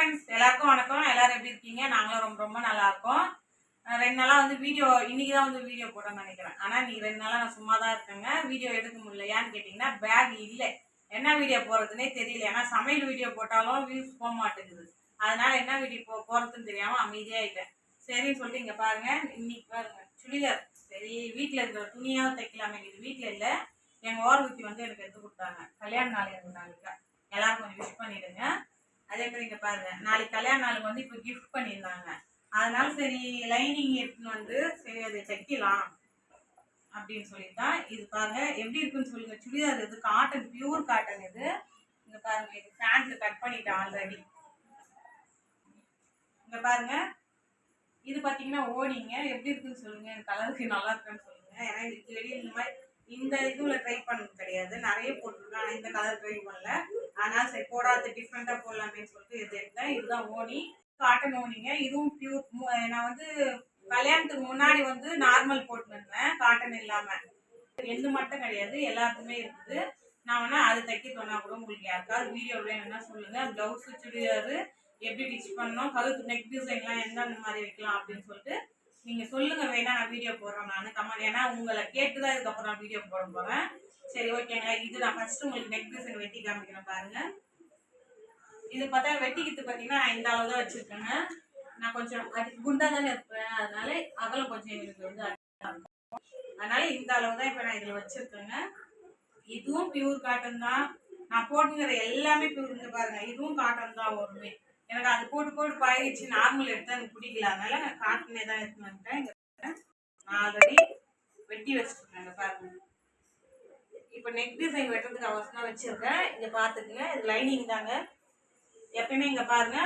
Friends எல்லாருக்கும் வணக்கம். எல்லாரும் எப்படி இருக்கீங்க? நாங்களும் ரொம்ப ரொம்ப நல்லா இருக்கோம். ரெண்டு நாளாக வந்து வீடியோ இன்னைக்கு தான் வந்து வீடியோ போட்டேன்னு நினைக்கிறேன். ஆனால் நீ ரெண்டு நாளாக நான் சும்மா தான் இருக்கேங்க. வீடியோ எடுக்க முடியல ஏன்னு கேட்டிங்கன்னா பேக் இல்லை. என்ன வீடியோ போடுறதுனே தெரியல. ஏன்னா சமையல் வீடியோ போட்டாலும் வியூஸ் போக மாட்டேங்குது. அதனால என்ன வீடியோ போ போகிறதுன்னு தெரியாமல் அமைதியாயிட்டேன் சரின்னு சொல்லிட்டு இங்கே பாருங்கள் இன்னைக்கு பாருங்க. சுடிதார். சரி வீட்டில் இருக்கிற துணியாவது தைக்கலாமே. இது வீட்டில் இல்லை. எங்கள் ஓரவத்தி வந்து எனக்கு எடுத்து கொடுத்தாங்க. கல்யாண நாள் எனக்கு நாளைக்கு. எல்லாரும் கொஞ்சம் விஷ் பண்ணிடுங்க. அதே மாதிரி இங்கே பாருங்க. நாளைக்கு கல்யாண நாளுக்கு வந்து இப்போ கிஃப்ட் பண்ணியிருந்தாங்க. அதனால சரி லைனிங் எடுத்துன்னு வந்து சரி அதை தைக்கலாம் அப்படின்னு சொல்லிட்டு. தான் இது பாருங்க எப்படி இருக்குன்னு சொல்லுங்க. சுடிதார் இது காட்டன் பியூர் காட்டன் இது. இங்க பாருங்க இது பேண்ட்ல கட் பண்ணிட்டேன் ஆல்ரெடி இங்க பாருங்க. இது பாத்தீங்கன்னா ஓடிங்க. எப்படி இருக்குன்னு சொல்லுங்க. கலருக்கு நல்லா இருக்குன்னு சொல்லுங்க. ஏன்னா இதுக்கு வெளியே இந்த மாதிரி இந்த இதுல ட்ரை பண்ணது கிடையாது. நிறைய போட்டிருக்கேன் ஆனா இந்த கலர் ட்ரை பண்ணல. ஆனால் சரி போடாத டிஃப்ரெண்ட்டாக போடலாமேன்னு சொல்லிட்டு இது எடுத்தேன் இதுதான் ஓனி காட்டன் ஓனிங்க இதுவும் பியூர் நான் வந்து கல்யாணத்துக்கு முன்னாடி வந்து நார்மல் போட்டுருந்தேன் காட்டன் இல்லாமல் எந்த மட்டும் கிடையாது. எல்லாத்துக்குமே இருக்குது. நான் வேணா அது தைக்க சொன்னா கூட உங்களுக்கு யாருக்காவது வீடியோ வேணும்னா சொல்லுங்க. ப்ளவுஸ் சுடிதாரு எப்படி டிச் பண்ணணும் கழுத்து நெக் டிசைன்லாம் எந்த மாதிரி வைக்கலாம் அப்படின்னு சொல்லிட்டு நீங்க சொல்லுங்க வேணா நான் வீடியோ போடுறேன் நான். கமெண்ட் ஏன்னா உங்களை கேட்டு தான் இதுக்கப்புறம் நான் வீடியோ போட போறேன். சரி ஓகேங்க இது நான் ஃபர்ஸ்ட் உங்களுக்கு நெக் டிசைன் வெட்டி காமிக்கிறேன் பாருங்க. இது பார்த்தா வெட்டிக்கிட்டு பார்த்தீங்கன்னா இந்த அளவு தான் வச்சிருக்கேங்க. நான் கொஞ்சம் அது குண்டா தானே இருப்பேன். அதனால அகலம் கொஞ்சம் எனக்கு வந்து அதனால இந்த அளவு தான் இப்போ நான் இதில் வச்சிருக்கேங்க. இதுவும் பியூர் காட்டன் தான். நான் போட்டுங்கிற எல்லாமே பியூர் பாருங்க. இதுவும் காட்டன் தான் ஒருமே எனக்கு அது போட்டு போட்டு பழகிடுச்சு. நார்மல் எடுத்தா எனக்கு பிடிக்கல. அதனால நான் காட்டினே தான் எடுத்துன்னு வந்துட்டேன். நான் ஆல்ரெடி வெட்டி வச்சுருக்கேன். இங்க பாருங்க. இப்போ நெக் டிசைன் வெட்டுறதுக்கு அவசரம் வச்சுருக்கேன். இங்கே பார்த்துக்குங்க இது லைனிங் தாங்க. எப்பயுமே இங்கே பாருங்க.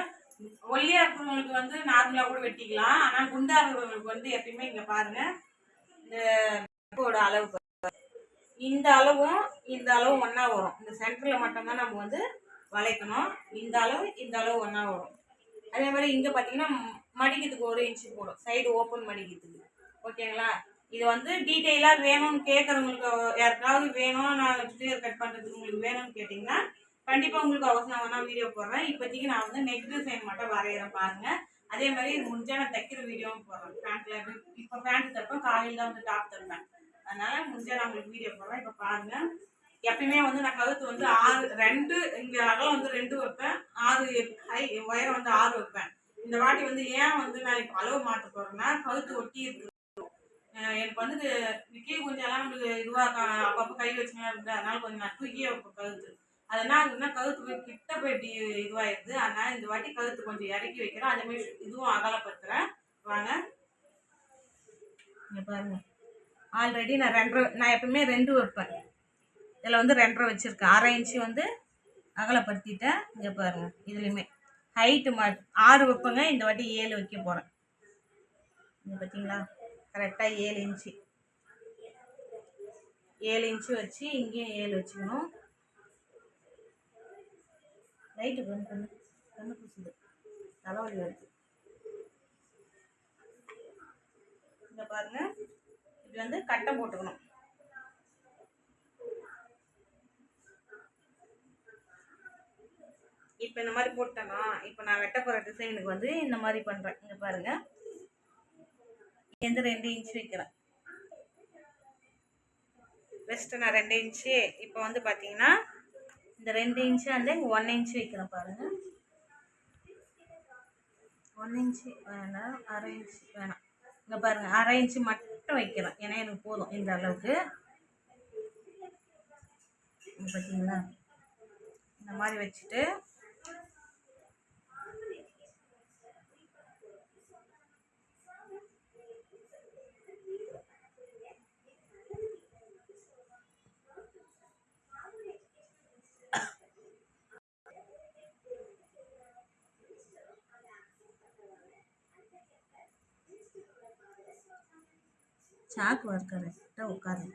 ஒல்லியாக இருக்கிறவங்களுக்கு வந்து நார்மலாக கூட வெட்டிக்கலாம். ஆனால் குண்டா இருக்கிறவங்களுக்கு வந்து எப்பயுமே இங்கே பாருங்க. இந்த அளவு இந்த அளவும் இந்த அளவும் ஒன்றா வரும். இந்த சென்டரில் மட்டும்தான் நம்ம வந்து வளைக்கணும். இந்த அளவு இந்த அளவு ஒன்றா வரும் அதே மாதிரி இங்கே பார்த்தீங்கன்னா மடிக்கிறதுக்கு ஒரு இன்ச்சு போடும். சைடு ஓப்பன் மடிக்கிறதுக்கு. ஓகேங்களா? இது வந்து டீட்டெயிலாக வேணும்னு கேட்குறவங்களுக்கு யாருக்காவது வேணும் நான் சுடிதார் கட் பண்ணுறதுக்கு உங்களுக்கு வேணும்னு கேட்டிங்கன்னா கண்டிப்பாக உங்களுக்கு அவசரம் வேணால் வீடியோ போடுறேன். இப்போதைக்கு நான் வந்து நெக் டிசைன் மட்டும் வரைகிறேன் பாருங்கள் அதே மாதிரி இது நான் தைக்கிற வீடியோவும் போடுறேன். ஃபேண்ட்டில் இப்போ பேண்ட் தைப்பேன் காலையில் தான் வந்து டாப் தைப்பேன். அதனால் முடிஞ்சால் நான் உங்களுக்கு வீடியோ போடுறேன். இப்போ பாருங்கள் எப்பயுமே வந்து நான் கழுத்து வந்து ஆறு ரெண்டு இங்கே அகலம் வந்து ரெண்டு வைப்பேன். ஆறு ஹை உயரம் வந்து ஆறு வைப்பேன். இந்த வாட்டி வந்து ஏன் வந்து நான் இப்போ அளவு மாற்ற போறேன்னா கழுத்து ஒட்டி இருக்கு. எனக்கு வந்து கீழ் கொஞ்சம் எல்லாம் நம்மளுக்கு இதுவாக அப்பப்போ கை வச்சுனா இருக்குது அதனால கொஞ்சம் நான் தூக்கியே வைப்பேன் கழுத்து. அதனால ஆகுதுன்னா கழுத்து போய் கிட்ட போய் இப்படி இதுவாயிருது. அதனால இந்த வாட்டி கழுத்து கொஞ்சம் இறக்கி வைக்கிறேன். அதே மாதிரி இதுவும் அகலப்படுத்துறேன். வாங்க. இங்க பாருங்க. ஆல்ரெடி நான் ரெண்டு நான் எப்பவுமே ரெண்டு வைப்பேன். இதில் வந்து ரெண்டரை வச்சுருக்கேன். அரை இன்ச்சு வந்து அகலப்படுத்திட்டேன். இங்கே பாருங்கள் இதுலேயுமே. ஹைட்டு மா ஆறு வைப்பேங்க. இந்த வாட்டி ஏழு வைக்க போகிறேன் இங்கே பார்த்தீங்களா கரெக்டாக ஏழு இன்ச்சு. ஏழு இன்ச்சு வச்சு இங்கேயும் ஏழு வச்சுக்கணும். லைட்டு கண்ணு கண்ணு கண்ணு பூசுது. தலைவலி வருது. இங்கே பாருங்கள் இப்படி வந்து கட்டை போட்டுக்கணும். இப்போ இந்த மாதிரி போட்டேன்னா இப்போ நான் வெட்ட போகிற டிசைனுக்கு வந்து இந்த மாதிரி பண்ணுறேன் இங்கே பாருங்கள் எந்த ரெண்டு இன்ச் வைக்கிறேன். வெஸ்ட்டு நான் ரெண்டு இன்ச்சு இப்போ வந்து பார்த்தீங்கன்னா இந்த ரெண்டு இன்ச்சு வந்து இங்கே ஒன் இன்ச்சு வைக்கிறேன் பாருங்கள் ஒன் இன்ச்சு வேணாம் அரை இன்ச்சு வேணாம். இங்கே பாருங்கள் அரை இன்ச்சு மட்டும் வைக்கிறேன். ஏன்னா எனக்கு போதும் இந்த அளவுக்கு. பார்த்தீங்களா இந்த மாதிரி வச்சுட்டு சாக்கு வர கரெக்டாக உட்காரு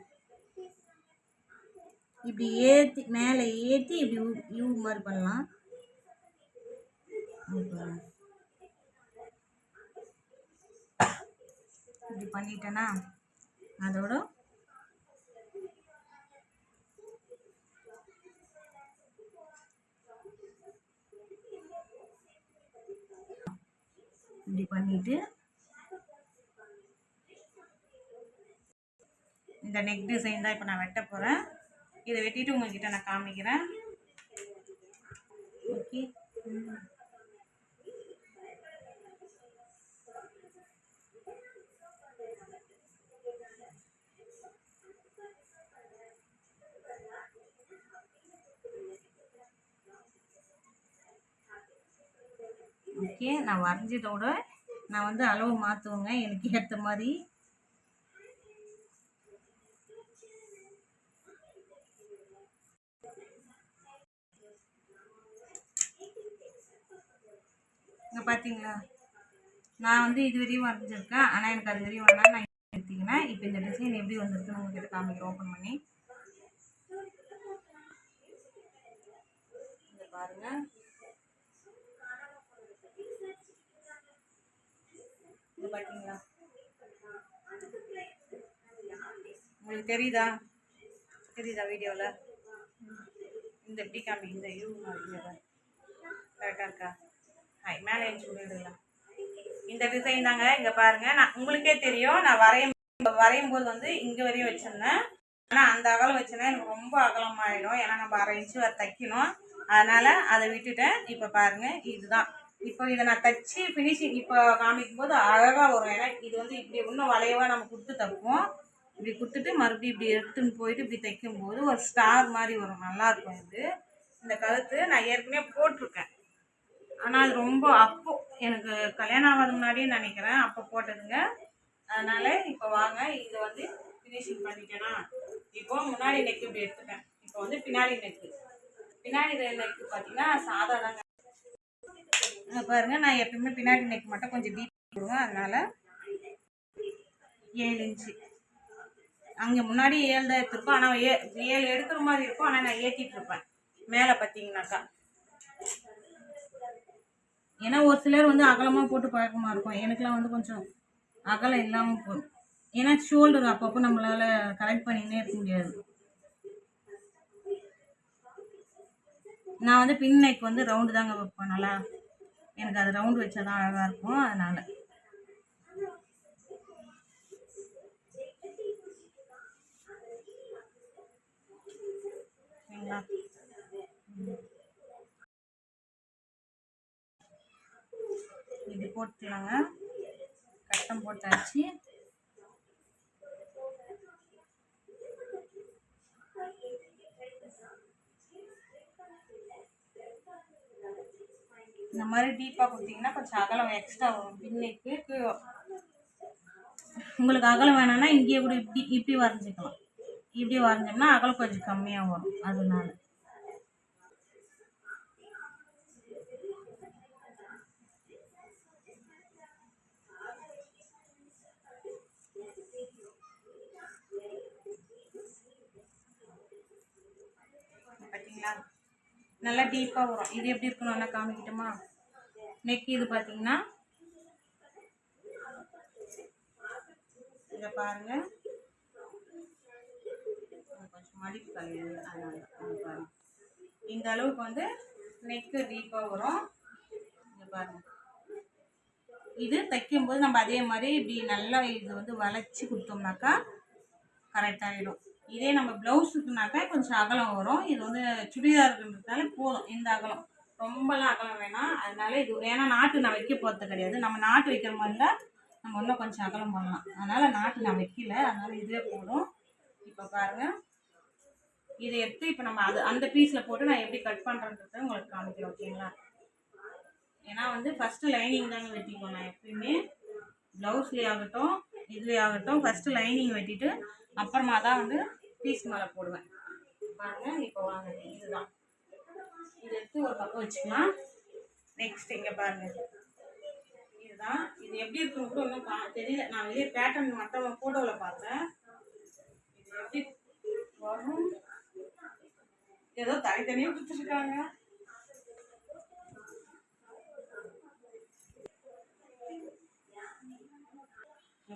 இப்படி ஏற்றி மேலே ஏற்றி இப்படி யூ- மாதிரி பண்ணலாம். இப்படி பண்ணிட்டேன்னா அதோட இப்படி பண்ணிட்டு இந்த நெக் டிசைன் தான் இப்போ நான் வெட்ட போகிறேன் இதை வெட்டிட்டு உங்கள்கிட்ட நான் காமிக்கிறேன். ஓகே ஓகே நான் வரைஞ்சதோட நான் வந்து அளவு மாற்றுவேங்க எனக்கு ஏற்ற மாதிரி இங்கே பார்த்தீங்களா நான் வந்து இது வரையும் வரைஞ்சிருக்கேன். ஆனால் எனக்கு அது வரையும் வேணால் நான் எடுத்திங்கன்னா இப்போ இந்த டிசைன் எப்படி வந்திருக்குன்னு உங்ககிட்ட காமிக்கிறேன் ஓப்பன் பண்ணி. இங்க பாருங்க. இது பார்த்தீங்களா உங்களுக்கு தெரியுதா? தெரியுதா வீடியோவில் இந்த எப்படி காமி இந்த யூ கரெக்டாக இருக்கா? மேலே சொல்லிடலாம் இந்த டிசைன் தாங்க இங்கே பாருங்கள் நான் உங்களுக்கே தெரியும். நான் வரையும் வரையும் போது வந்து இங்கே வரையும் வச்சுருந்தேன். ஆனால் அந்த அகலம் வச்சேன்னா எனக்கு ரொம்ப அகலமாயிடும். ஏன்னா நம்ம அரை இன்ச்சு தைக்கணும். அதனால் அதை விட்டுட்டேன். இப்போ பாருங்கள் இதுதான். இப்போ இதை நான் தைச்சி ஃபினிஷிங் இப்போ காமிக்கும் போது அழகாக வரும். ஏன்னா இது வந்து இப்படி இன்னும் வளையவாக நம்ம கொடுத்து தைப்போம். இப்படி கொடுத்துட்டு மறுபடியும் இப்படி எடுத்துன்னு போயிட்டு இப்படி தைக்கும் போது ஒரு ஸ்டார் மாதிரி வரும். நல்லா இருக்கும் இது. இந்த கழுத்து நான் ஏற்கனவே போட்டிருக்கேன். ஆனால் அது ரொம்ப அப்போ எனக்கு கல்யாணம் ஆகாத முன்னாடியே நினைக்கிறேன். அப்போ போட்டதுங்க. அதனால் இப்போ வாங்க. இதை வந்து ஃபினிஷிங் பண்ணிக்கலாம் இப்போ முன்னாடி நெக் இப்படி எடுத்துட்டேன். இப்போ வந்து பின்னாடி நெக்கு பின்னாடி நெக்கு பார்த்தீங்கன்னா சாதா தாங்க. பாருங்க நான் எப்பயுமே பின்னாடி நெக் மட்டும் கொஞ்சம் டீப் போடுவேன். அதனால ஏழு இன்ச்சு. அங்கே முன்னாடி ஏழு தான் எடுத்திருக்கோம். ஆனால் ஏ ஏழு எடுக்கிற மாதிரி இருக்கும். ஆனால் நான் ஏற்றிட்டு இருப்பேன். மேலே பார்த்தீங்கன்னாக்கா. ஏன்னா ஒரு சிலர் வந்து அகலமாக போட்டு பழக்கமாக இருக்கும். எனக்குலாம் வந்து கொஞ்சம் அகலம் இல்லாமல் போகும். ஏன்னா ஷோல்டர் அப்பப்போ நம்மளால் கரெக்ட் பண்ணினே இருக்க முடியாது. நான் வந்து பின் நெக் வந்து ரவுண்டு தாங்க வைப்பேன். நல்லா எனக்கு அது ரவுண்டு வச்சா தான் அழகாக இருக்கும். அதனால். சரிங்களா? இது போட்டுலாங்க கட்டம் போட்டாச்சு. இந்த மாதிரி டீப்பாக கொடுத்தீங்கன்னா கொஞ்சம் அகலம் எக்ஸ்ட்ரா வரும். பின்னைக்கு உங்களுக்கு அகலம் வேணும்னா இங்கேயே கூட இப்படி இப்படி வரைஞ்சிக்கலாம். இப்படி வரைஞ்சோம்னா அகலம் கொஞ்சம் கம்மியாக வரும். அதனால. பார்த்தீங்களா நல்லா டீப்பாக வரும். இது எப்படி இருக்கணும் நல்லா காமிக்கிட்டோமா? நெக் இது பார்த்தீங்கன்னா இதை பாருங்க. கொஞ்சம் மடிப்பு கழிவு அதனால பாருங்க. இந்த அளவுக்கு வந்து நெக்கு டீப்பாக வரும். இதை பாருங்க. இது தைக்கும்போது நம்ம அதே மாதிரி இப்படி நல்லா இது வந்து வளைச்சி கொடுத்தோம்னாக்கா கரெக்டாகிடும் இதே நம்ம ப்ளவுஸுக்குனாக்கா கொஞ்சம் அகலம் வரும். இது வந்து சுடிதாருக்குன்றதுனால போதும். இந்த அகலம். ரொம்பலாம் அகலம் வேணாம். அதனால இது ஏன்னா நாட்டு நான் வைக்க போகிறது கிடையாது. நம்ம நாட்டு வைக்கிற மாதிரி நம்ம இன்னும் கொஞ்சம் அகலம் பண்ணலாம். அதனால் நாட்டு நான் வைக்கல. அதனால் இதுவே போதும். இப்போ பாருங்கள் இதை எடுத்து இப்போ நம்ம அது அந்த பீஸில் போட்டு நான் எப்படி கட் பண்ணுறன்றத உங்களுக்கு காமிக்கிறேன் ஓகேங்களா? ஏன்னா வந்து ஃபஸ்ட்டு லைனிங் தாங்க வெட்டிக்குவோம் நான் எப்பயுமே ப்ளவுஸ்லேயே ஆகட்டும் இதுலேயே ஆகட்டும் ஃபஸ்ட்டு லைனிங் வெட்டிட்டு அப்புறமா தான் வந்து பீஸ் மேலே போடுவேன். பாருங்க இப்போ வாங்க இதுதான். இது எடுத்து ஒரு பக்கம் வச்சுக்கலாம். நெக்ஸ்ட் இங்கே பாருங்க. இதுதான். இது எப்படி இருக்குன்னு கூட ஒன்றும் கா தெரியல. நான் வெளியே பேட்டர்ன் மற்றவங்க ஃபோட்டோவில் பார்த்தேன். இது எப்படி வரும்? ஏதோ தனித்தனியாக கொடுத்துருக்காங்க.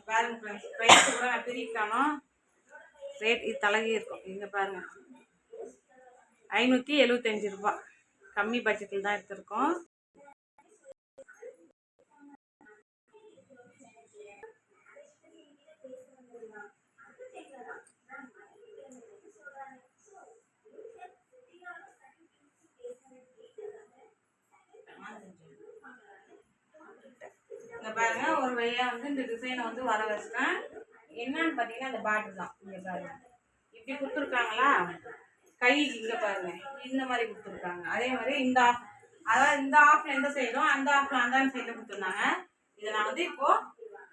பாருங்க ஃப்ரெண்ட்ஸ் ப்ரைஸ் கூட நான் பிரிக்கணும். ரேட் இது தலகி இருக்கும். இங்கே பாருங்கள் ஐநூற்றி எழுபத்தஞ்சி ரூபா. கம்மி பட்ஜெட்டில் தான் எடுத்திருக்கோம். இங்கே பாருங்கள் ஒரு வழியாக வந்து இந்த டிசைனை வந்து வர வச்சிட்டேன். என்னன்னு பார்த்தீங்கன்னா அந்த பார்டர் தான். இங்கே பாருங்கள் இப்படி கொடுத்துருக்காங்களா? கை இங்கே பாருங்கள் இந்த மாதிரி கொடுத்துருக்காங்க. அதே மாதிரி இந்த ஆஃப் அதாவது இந்த ஆஃப்ல எந்த சைடும் அந்த ஆஃப்ல அந்த சைடில் கொடுத்துருந்தாங்க. இதை நான் வந்து இப்போ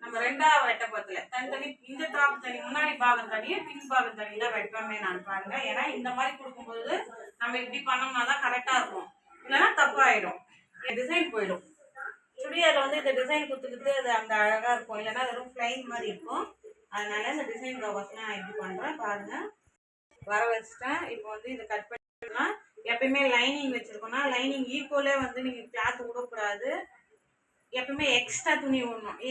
நம்ம ரெண்டாவது வெட்டப்பத்தில் தனித்தனி இந்த டாப் தனி முன்னாடி பாகம் தனி பின் பாகம் தனி தான் வெட்டமே நான் பாருங்க. ஏன்னா இந்த மாதிரி கொடுக்கும்போது நம்ம இப்படி பண்ணோம்னா தான் கரெக்டாக இருக்கும். இல்லைன்னா தப்பாயிடும் டிசைன் போயிடும். சுடிதாரில் வந்து இந்த டிசைன் கொடுத்துக்கிட்டு அது அந்த அழகாக இருக்கும். இல்லைன்னா வெறும் ஃப்ளைன் மாதிரி இருக்கும். அதனால இந்த டிசைன் ப்ளவுஸ் நான் இப்படி பண்ணுறேன் பாருங்க. வர வச்சுட்டேன். இப்போ வந்து இதை கட் பண்ணிக்கலாம் எப்பயுமே லைனிங் வச்சுருக்கோம்னா லைனிங் ஈக்குவலே வந்து நீங்கள் கிளாத் விடக்கூடாது எப்பயுமே எக்ஸ்ட்ரா துணி விடணும்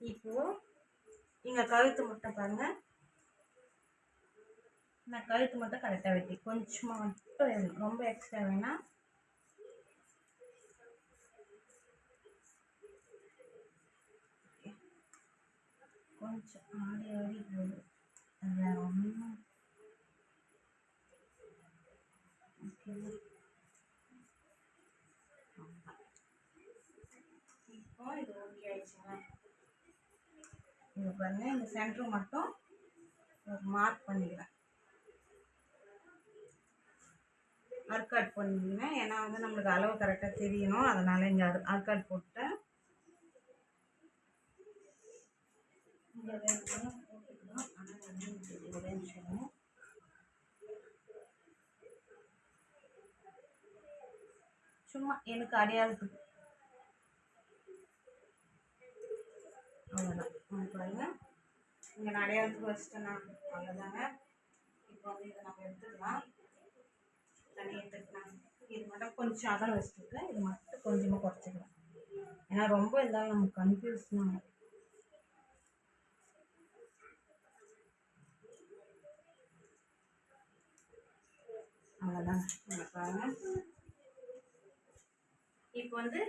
இப்போ நீங்கள் கழுத்து மட்டும் பாருங்கள் நான் கழுத்து மட்டும் கரெக்டாக வெட்டி. கொஞ்சமாக மட்டும் வேணும் ரொம்ப எக்ஸ்ட்ரா வேணாம் கொஞ்சம் ஆடி ஆடி போகுது வேற ஒன்றும் இப்போ இது ஓகே ஆயிடுச்சுங்க. இது பாருங்க இந்த சென்டர் மட்டும் ஒரு மார்க் பண்ணிக்கிறேன். அர்க்காட் பண்ணிக்கிறேன். ஏன்னா வந்து நம்மளுக்கு அளவு கரெக்டாக தெரியணும். அதனால் இங்கே அர் அர்க்காட் போட்டேன் இங்கே போட்டுக்கலாம் ஆனால் வந்து ஒரே நிமிஷம் சும்மா எனக்கு அடையாளத்துக்கு அவ்வளோதான் ம், பாருங்க இங்கே நான் அடையாளத்துக்கு வச்சுட்டேன் நான் அவ்வளோதாங்க இப்போ வந்து இதை நம்ம எடுத்துக்கலாம் தண்ணி எடுத்துக்கலாம். இது மட்டும் கொஞ்சம் அகலம் வச்சுட்டு இது மட்டும் கொஞ்சமாக குறைச்சிக்கலாம். ஏன்னா ரொம்ப இருந்தாலும் நமக்கு கன்ஃபியூஷன் ஆகும் பாருங்க. இப்போ வந்து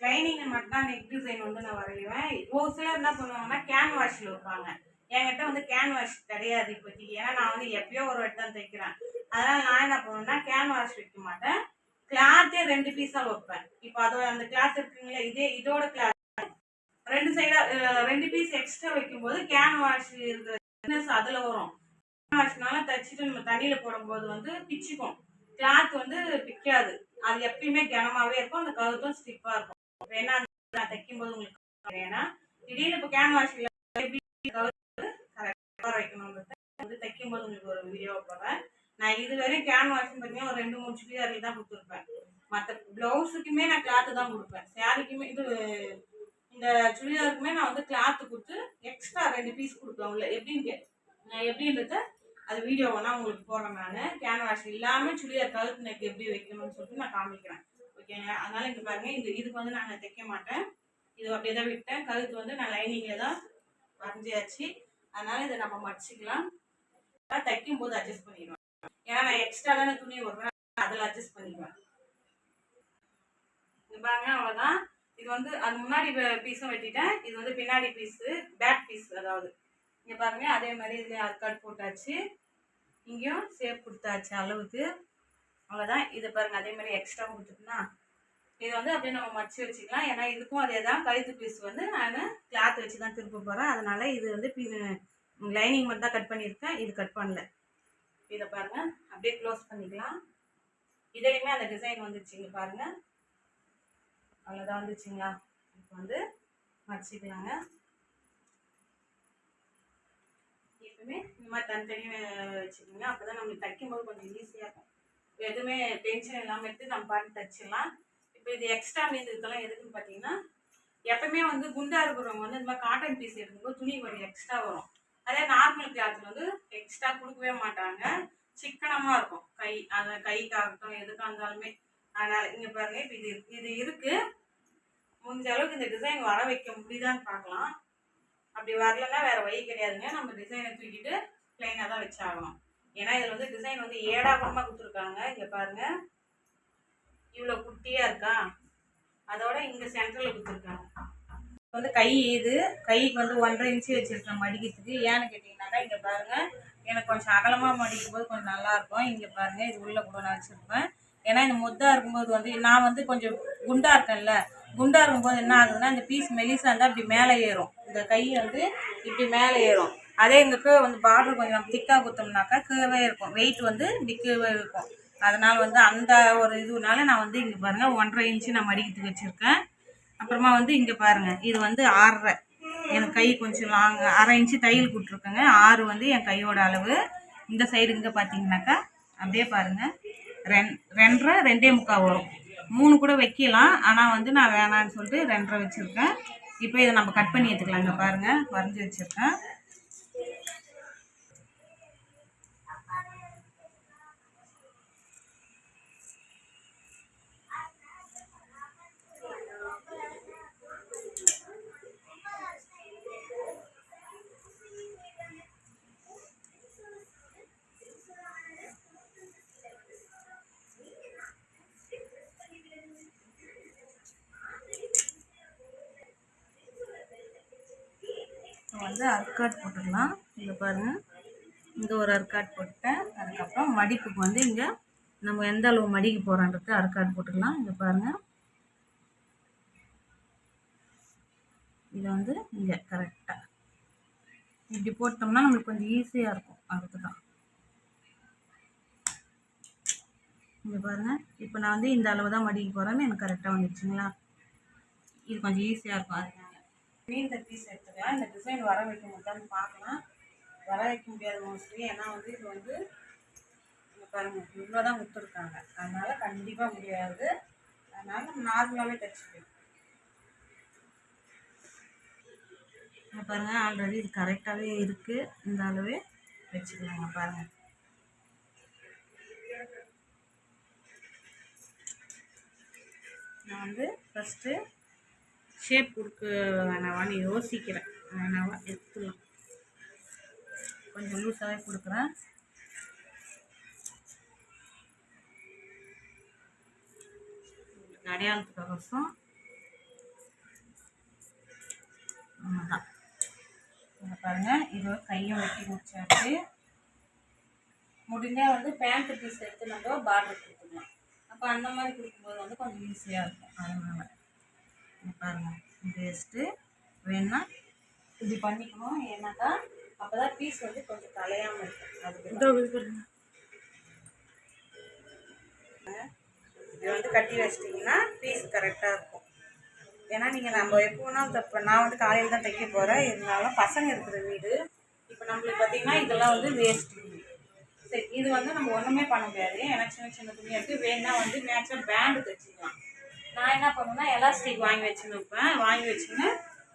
ட்ரைனிங் மட்டும் தான் நெக் டிசைன் வந்து நான் வரைவேன். ஒரு சிலர் என்ன பண்ணுவாங்கன்னா கேன்வாஷில் வைப்பாங்க. என்கிட்ட வந்து கேன்வாஷ் கிடையாது இப்போதைக்கு. ஏன்னா நான் வந்து எப்பயோ ஒரு வாட்டி தான் தைக்கிறேன். அதனால் நான் என்ன பண்ணுவேன்னா கேன்வாஷ் வைக்க மாட்டேன். கிளாத்தே ரெண்டு பீஸாக வைப்பேன். இப்போ அதோட அந்த கிளாத் இருக்குங்களா இதே இதோட கிளாத் ரெண்டு சைடாக ரெண்டு பீஸ் எக்ஸ்ட்ரா வைக்கும்போது கேன்வாஷ் இருக்கிற அதில் அதுல வரும். கேன்வாஷ்னால தைச்சிட்டு நம்ம தண்ணியில் போடும்போது வந்து பிச்சுக்கும். கிளாத் வந்து பிக்காது. அது எப்பயுமே கனமாகவே இருக்கும். அந்த கழுத்தும் ஸ்டிப்பாக இருக்கும். வேணா நான் தைக்கும் போது உங்களுக்கு ஏன்னா திடீர்னு இப்போ கேன்வாஷ் எப்படி கழுத்து வந்து தைக்கும் போது உங்களுக்கு ஒரு வீடியோ போடுறேன். நான் இதுவரையும் கேன்வாஷ் பார்த்தீங்கன்னா ஒரு ரெண்டு மூணு சுடிதாரில் தான் கொடுத்துருப்பேன். மற்ற ப்ளவுஸுக்குமே நான் கிளாத்து தான் கொடுப்பேன். சேரீக்குமே இது இந்த சுடிதாருக்குமே நான் வந்து கிளாத்து கொடுத்து எக்ஸ்ட்ரா ரெண்டு பீஸ் கொடுப்பேன் உள்ள. எப்படின்னு நான் எப்படின்றத அது வீடியோ வேணால் உங்களுக்கு போடுறேன் நான். கேன்வாஷ் இல்லாமல் சுடிதார் கழுத்து நெக் எப்படி வைக்கணும்னு சொல்லிட்டு நான் காமிக்கிறேன். ஓகேங்க அதனால இங்கே பாருங்க இந்த இதுக்கு வந்து நான் தைக்க மாட்டேன். இது அப்படியே தான் விட்டேன். கழுத்து வந்து நான் லைனிங்கில் தான் வரைஞ்சியாச்சு அதனால இதை நம்ம மடிச்சுக்கலாம். தைக்கும் போது அட்ஜஸ்ட் பண்ணிடுவேன் ஏன்னா நான் எக்ஸ்ட்ரா தானே துணி வருவேன் அதில் அட்ஜஸ்ட் பண்ணிடுவேன். பாருங்க அவ்வளோதான் இது வந்து அது முன்னாடி பீஸும் வெட்டிட்டேன். இது வந்து பின்னாடி பீஸு பேக் பீஸ் அதாவது. இங்கே பாருங்க அதே மாதிரி இதில் அர்க்காட் போட்டாச்சு. இங்கேயும் சேப் கொடுத்தாச்சு அளவுக்கு. அவ்வளோதான் இது பாருங்க அதே மாதிரி எக்ஸ்ட்ரா கொடுத்துட்டுனா இது வந்து அப்படியே நம்ம மடிச்சு வச்சுக்கலாம். ஏன்னா இதுக்கும் அதே தான் கழுத்து பீஸ் வந்து நான் கிளாத் வச்சு தான் திருப்ப போகிறேன் அதனால் இது வந்து லைனிங் மட்டும் தான் கட் பண்ணியிருக்கேன். இது கட் பண்ணல. இதை பாருங்க. அப்படியே க்ளோஸ் பண்ணிக்கலாம். இதுலேயுமே அந்த டிசைன் வந்துச்சுங்க பாருங்க. அவ்வளோதான் வந்துச்சுங்களா இப்போ வந்து மடிச்சிக்கலாங்க. எப்பவுமே இந்த மாதிரி தனித்தனியாக வச்சுக்கோங்க. அப்போ தான் நம்மளுக்கு தைக்கும்போது கொஞ்சம் ஈஸியாக இருக்கும். எதுவுமே டென்ஷன் இல்லாமல் எடுத்து நம்ம பாட்டு தச்சிடலாம். இப்போ இது எக்ஸ்ட்ரா மீது இதெல்லாம் எதுக்குன்னு பார்த்தீங்கன்னா எப்பவுமே வந்து குண்டா இருக்கிறவங்க வந்து இந்த மாதிரி காட்டன் பீஸ் எடுக்கும்போது துணி கொஞ்சம் எக்ஸ்ட்ரா வரும். அதே நார்மல் கிளாத்தில் வந்து எக்ஸ்ட்ரா கொடுக்கவே மாட்டாங்க. சிக்கனமாக இருக்கும். கை அந்த கைக்காகட்டும் எதுக்காக இருந்தாலுமே. அதனால் இங்கே பாருங்க இப்போ இது இது இருக்குது முடிஞ்ச அளவுக்கு இந்த டிசைன் வர வைக்க முடியுதான்னு பார்க்கலாம். அப்படி வரலன்னா வேறு வழி கிடையாதுங்க. நம்ம டிசைனை தூக்கிட்டு பிளைனாக தான் வச்சாகணும். ஏன்னா இதில் வந்து டிசைன் வந்து ஏடாபுரமாக கொடுத்துருக்காங்க. இங்கே பாருங்க. இவ்வளோ குட்டியாக இருக்கா? அதோட இங்கே சென்டரில் கொடுத்துருக்காங்க. வந்து கை இது கைக்கு வந்து ஒன்றரை இன்ச்சு வச்சுருக்கேன் மடிக்கிறதுக்கு. ஏன்னு கேட்டிங்கனாக்கா இங்கே பாருங்கள் எனக்கு கொஞ்சம் அகலமாக மடிக்கும் போது கொஞ்சம் நல்லாயிருக்கும் இங்கே பாருங்கள் இது உள்ளே கூட நான் வச்சுருப்பேன். ஏன்னா இந்த மொத்தாக இருக்கும்போது வந்து நான் வந்து கொஞ்சம் குண்டாக இருக்கேன்ல குண்டாக இருக்கும்போது என்ன ஆகுதுன்னா இந்த பீஸ் மெலிசாக இருந்தால் இப்படி மேலே ஏறும். இந்த கை வந்து இப்படி மேலே ஏறும். அதே எங்களுக்கு வந்து பார்டர் கொஞ்சம் நம்ம திக்காக குத்தோம்னாக்கா கீழே இருக்கும். வெயிட் வந்து இப்படி கீழே இருக்கும். அதனால் வந்து அந்த ஒரு இதுனால நான் வந்து இங்கே பாருங்கள் ஒன்றரை இன்ச்சு நான் மடிக்கிறதுக்கு வச்சுருக்கேன். அப்புறமா வந்து இங்கே பாருங்கள் இது வந்து ஆறரை எனக்கு கை கொஞ்சம் லாங் அரை இன்ச்சு தையல் கொடுத்துருக்கேங்க. ஆறு வந்து என் கையோட அளவு. இந்த சைடு இங்கே பார்த்தீங்கன்னாக்கா அப்படியே பாருங்கள் ரெண் ரெண்டரை ரெண்டே முக்கால் வரும். மூணு கூட வைக்கலாம் ஆனால் வந்து நான் வேணான்னு சொல்லிட்டு ரெண்டரை வச்சுருக்கேன். இப்போ இதை நம்ம கட் பண்ணி எடுத்துக்கலாம். இங்கே பாருங்கள் வரைஞ்சி வச்சுருக்கேன். இப்போ வந்து அர்க்காட் போட்டுடலாம் இங்கே பாருங்கள் இங்கே ஒரு அர்க்காட் போட்டுட்டேன். அதுக்கப்புறம் மடிப்புக்கு வந்து இங்கே நம்ம எந்த அளவு மடிக்க போகிறோன்றது அர்க்காட் போட்டுக்கலாம். இங்கே பாருங்கள் இதை வந்து இங்கே கரெக்டாக இப்படி போட்டோம்னா நம்மளுக்கு கொஞ்சம் ஈஸியாக இருக்கும். அதுக்கு தான் இங்கே பாருங்கள் இப்போ நான் வந்து இந்த அளவு தான் மடிக்க போகிறேன்னு எனக்கு கரெக்டாக வந்துடுச்சுங்களா இது கொஞ்சம் ஈஸியாக இருக்கும். அதுக்கு இந்த பீஸ் எடுத்துக்கலாம் இந்த டிசைன் வர வைக்க முடியாதுன்னு பார்க்கலாம். வர வைக்க முடியாது மோஸ்ட்லி ஏன்னா வந்து இது வந்து பாருங்கள் இவ்வளோ தான் கொடுத்துருக்காங்க. அதனால் கண்டிப்பாக முடியாது. அதனால் நம்ம நார்மலாகவே தைச்சிக்கலாம் பாருங்கள் ஆல்ரெடி இது கரெக்டாகவே இருக்குது இந்த அளவே வச்சுக்கலாங்க பாருங்கள் நான் வந்து ஃபஸ்ட்டு ஷேப் கொடுக்க வேணாவான்னு யோசிக்கிறேன். வேணாவா? எடுத்துக்கலாம். கொஞ்சம் லூஸாகவே கொடுக்குறேன். அடையாளத்துக்கோசம் அவ்வளோதான் இங்க பாருங்க இது கையை வெட்டி முடிச்சாச்சு. முடிஞ்சால் வந்து பேண்ட் பீஸ் எடுத்து நம்ம பார்டர் கொடுத்துக்கலாம். அப்போ அந்த மாதிரி கொடுக்கும்போது வந்து கொஞ்சம் ஈஸியாக இருக்கும். அதனால. பாருங்க இது வச்சுட்டு வேணா இப்படி பண்ணிக்கணும். ஏன்னாக்கா அப்போ தான் பீஸ் வந்து கொஞ்சம் கலையாமல் இருக்கும். அதுக்கு இது வந்து கட்டி வச்சிட்டிங்கன்னா பீஸ் கரெக்டாக இருக்கும். ஏன்னா நீங்கள் நம்ம எப்போ வேணாலும் தப்பு நான் வந்து காலையில் தான் தைக்க போகிறேன் இருந்தாலும் பசங்க இருக்கிற வீடு இப்போ நம்மளுக்கு பார்த்தீங்கன்னா இதெல்லாம் வந்து வேஸ்ட் சரி இது வந்து நம்ம ஒன்றுமே பண்ண முடியாது. ஏன்னா சின்ன சின்ன துணி எடுத்து வேணா வந்து நேச்சுரல் பேண்டு தைச்சிக்கலாம். நான் என்ன பண்ணுவேன்னா எலாஸ்டிக் வாங்கி வச்சுன்னு வைப்பேன் வாங்கி வச்சுன்னு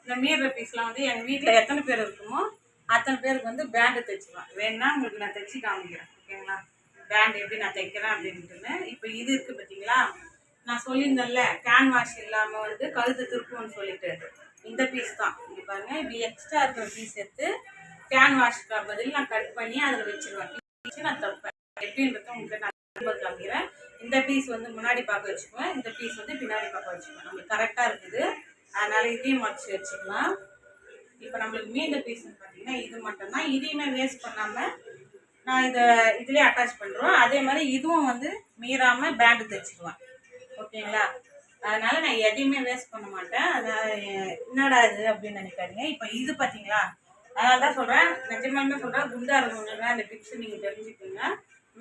இந்த மீறுற பீஸ்லாம் வந்து எங்கள் வீட்டில் எத்தனை பேர் இருக்குமோ அத்தனை பேருக்கு வந்து பேண்டு தைச்சிருவேன். வேணுன்னா உங்களுக்கு நான் தைச்சி காமிக்கிறேன். ஓகேங்களா பேண்ட் எப்படி நான் தைக்கிறேன் அப்படின்ட்டுன்னு. இப்போ இது இருக்குது பார்த்தீங்களா? நான் சொல்லியிருந்தேன்ல கேன் வாஷ் இல்லாமல் வந்து கழுத்து திருப்புன்னு சொல்லிட்டு. இந்த பீஸ் தான். இங்கே பாருங்கள் இப்படி எக்ஸ்ட்ரா இருக்கிற பீஸ் எடுத்து கேன் வாஷ்க்கு பதில் நான் கட் பண்ணி அதில் வச்சிருவேன். நான் தைப்பேன். எப்படின்றத உங்களுக்கு நான் காமிக்கிறேன். இந்த பீஸ் வந்து முன்னாடி பார்க்க வச்சுக்குவேன் இந்த பீஸ் வந்து பின்னாடி பார்க்க வச்சுக்குவேன் நம்மளுக்கு கரெக்டாக இருக்குது. அதனால இதையும் மடிச்சு வச்சுக்கலாம். இப்போ நம்மளுக்கு மீந்த பீஸ்னு பார்த்தீங்கன்னா இது மட்டும்தான். இதையுமே வேஸ்ட் பண்ணாமல் நான் இதை இதுலேயே அட்டாச் பண்ணுறோம் அதே மாதிரி இதுவும் வந்து மீறாமல் பேண்டு தைச்சிக்குவேன் ஓகேங்களா? அதனால் நான் எதையுமே வேஸ்ட் பண்ண மாட்டேன். அதனால் என்னடா இது அப்படின்னு நினைக்காதீங்க. இப்போ இது பார்த்தீங்களா? அதனால தான் சொல்கிறேன் நிஜமாலுமே சொல்கிறேன் குண்டா இருக்கவங்க அந்த டிப்ஸ் நீங்கள் தெரிஞ்சுக்கோங்க.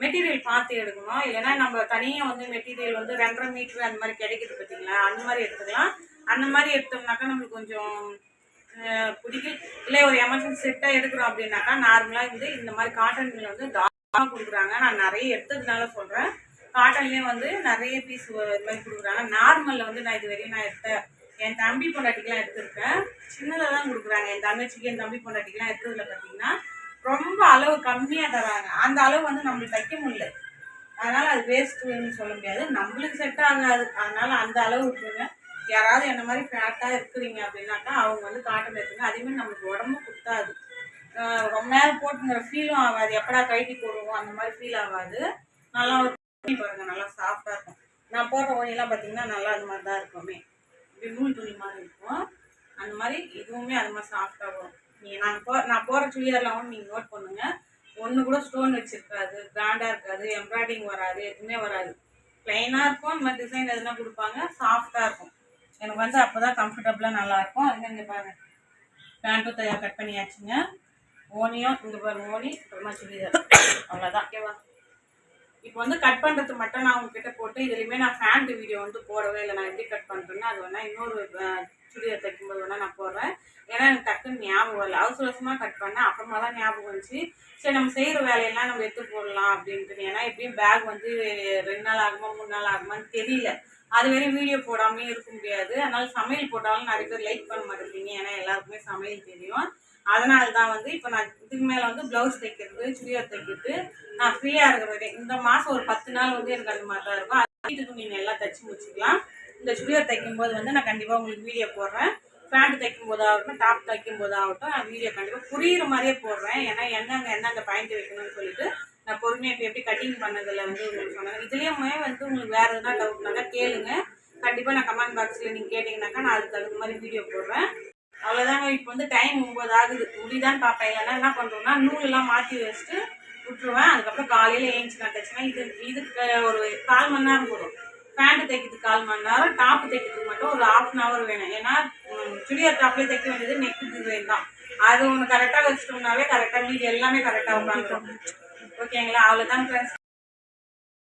மெட்டீரியல் பார்த்து எடுக்கணும். இல்லைன்னா நம்ம தனியாக வந்து மெட்டீரியல் வந்து ரெண்டரை மீட்ரு அந்த மாதிரி கிடைக்குது பார்த்தீங்களா? அந்த மாதிரி எடுத்துக்கலாம். அந்த மாதிரி எடுத்தோம்னாக்கா நம்மளுக்கு கொஞ்சம் பிடிக்கும். இல்லை ஒரு எமர்ஜென்சி செட்டாக எடுக்கிறோம் அப்படின்னாக்கா நார்மலாக வந்து இந்த மாதிரி காட்டன்ல வந்து தாராளமாக கொடுக்குறாங்க. நான் நிறைய எடுத்ததுனால சொல்கிறேன் காட்டன்லேயே வந்து நிறைய பீஸ் இது மாதிரி கொடுக்குறாங்க. நார்மலில் வந்து நான் இது வரையும் நான் எடுத்தேன் என் தம்பி பொண்டாட்டிக்கெலாம் எடுத்திருக்கேன். சின்னதாக தான் கொடுக்குறாங்க. என் தங்கச்சிக்கு என் தம்பி பொண்டாட்டிக்கெலாம் எடுத்ததில் பார்த்தீங்கன்னா ரொம்ப அளவு கம்மியாக தராங்க. அந்த அளவு வந்து நம்மளுக்கு தைக்க முடியல. அதனால் அது வேஸ்ட்டுன்னு சொல்ல முடியாது. நம்மளுக்கு செட் ஆகாது. அதனால் அந்த அளவு விட்டுருங்க. யாராவது என்ன மாதிரி ஃபேட்டாக இருக்கிறீங்க அப்படின்னாக்கா அவங்க வந்து காட்டன் எடுத்துங்க. அதேமாதிரி நம்மளுக்கு உடம்பு குத்தாது. ரொம்ப நேரம் போட்டுங்கிற ஃபீலும் ஆகாது. எப்படா கைட்டி போடுவோம் அந்த மாதிரி ஃபீல் ஆகாது. நல்லா ஒரு துணி பாருங்க. நல்லா சாஃப்டாக இருக்கும். நான் போடுற ஒனியெல்லாம் பார்த்தீங்கன்னா நல்லா அது மாதிரி தான் இருக்குமே. இப்படி நூல் துணி மாதிரி இருக்கும். அந்த மாதிரி இதுவுமே அது மாதிரி சாஃப்டாக வரும். நீங்கள் நான் போ நான் போகிற சுடிதாரில் வந்து நீங்கள் நோட் பண்ணுங்கள் ஒன்று கூட ஸ்டோன் வச்சுருக்காது கிராண்டாக இருக்காது எம்ப்ராய்டிங் வராது எதுவுமே வராது. ப்ளைனாக இருக்கும் இந்த மாதிரி டிசைன் எதுனா கொடுப்பாங்க சாஃப்டாக இருக்கும். எனக்கு வந்து அப்போ தான் கம்ஃபர்டபுளாக நல்லாயிருக்கும். அது இங்கே பாருங்கள் பேண்ட்டும் தயார் கட் பண்ணியாச்சுங்க. ஓனியும் இங்கே பாருங்க ஓனி அப்புறமா சுடிதார். அவ்வளோதான் ஓகேவா? இப்போ வந்து கட் பண்ணுறது மட்டும் நான் உங்ககிட்ட போட்டு இதுலையுமே நான் ஃபேண்ட் வீடியோ வந்து போடவே இல்லை. நான் எப்படி கட் பண்ணுறேன்னா அது வேணால் இன்னொரு சுடிதார் தைக்கும்போது வேணால் நான் போடுறேன். ஏன்னா எனக்கு டக்குன்னு ஞாபகம் இல்லை அவசர அவசரமாக கட் பண்ணேன். அப்புறமா தான் ஞாபகம் வந்துச்சு. சரி நம்ம செய்கிற வேலையெல்லாம் நம்ம எடுத்து போடலாம் அப்படின்ட்டு. ஏன்னா எப்படியும் பேக் வந்து ரெண்டு நாள் ஆகுமா மூணு நாள் ஆகுமான்னு தெரியல. அது வரையும் வீடியோ போடாமே இருக்க முடியாது. அதனால் சமையல் போட்டாலும் நிறைய பேர் லைக் பண்ண மாட்டேங்கிறீங்க. ஏன்னா எல்லாருக்குமே சமையல் தெரியும். அதனால தான் வந்து இப்போ நான் இதுக்கு மேலே வந்து ப்ளவுஸ் தைக்கிறது சுடிதார் தைக்கிறது நான் ஃப்ரீயாக இருக்கிற வரைக்கும். இந்த மாதம் ஒரு பத்து நாள் வந்து எனக்கு அந்த மாதிரி தான் இருக்கும். அது நீங்கள் எல்லாம் தைச்சி முடிச்சுக்கலாம். இந்த சுடிதார் தைக்கும் போது வந்து நான் கண்டிப்பாக உங்களுக்கு வீடியோ போடுறேன். பேண்ட் தைக்கும் போதாகட்டும் டாப் தைக்கும் போதாகட்டும் நான் வீடியோ கண்டிப்பாக புரியுற மாதிரியே போடுறேன். ஏன்னா என்னங்க அந்த பாயிண்ட் வைக்கணும்னு சொல்லிட்டு நான் பொறுமையாக இப்போ எப்படி கட்டிங் பண்ணதில் வந்து உங்களுக்கு சொன்னேன். இதுலேயுமே வந்து உங்களுக்கு வேறு எதுனா டவுட்னாக்கா கேளுங்க. கண்டிப்பாக நான் கமெண்ட் பாக்ஸில் நீங்கள் கேட்டிங்கனாக்கா நான் அதுக்கு தகுந்த மாதிரி வீடியோ போடுறேன். அவ்வளோதாங்க இப்போ வந்து டைம் ஒம்பது ஆகுது. முடிதான் பார்ப்பேன் இல்லைன்னா என்ன பண்ணுறோம்னா நூலெல்லாம் மாற்றி வச்சுட்டு விட்டுருவேன். அதுக்கப்புறம் காலையில் ஏஞ்சி நான் தைச்சினா இது இதுக்கு ஒரு கால் மணி நேரம் போதும். பேண்ட் தைக்கிறதுக்கு கால் மணி நேரம் டாப் தைக்கிறதுக்கு மட்டும் ஒரு ஹாஃப் அன் ஹவர் வேணும். ஏன்னா ம், சுடிதார் டாப்லேயே தைக்க வேண்டியது நெக்கு டிசைன் தான். அது ஒன்று கரெக்டாக வச்சுட்டோம்னாவே கரெக்டாக மீதி எல்லாமே கரெக்டாக உட்காந்துரும் ஓகேங்களா அவ்வளோதான் ஃப்ரெண்ட்ஸ்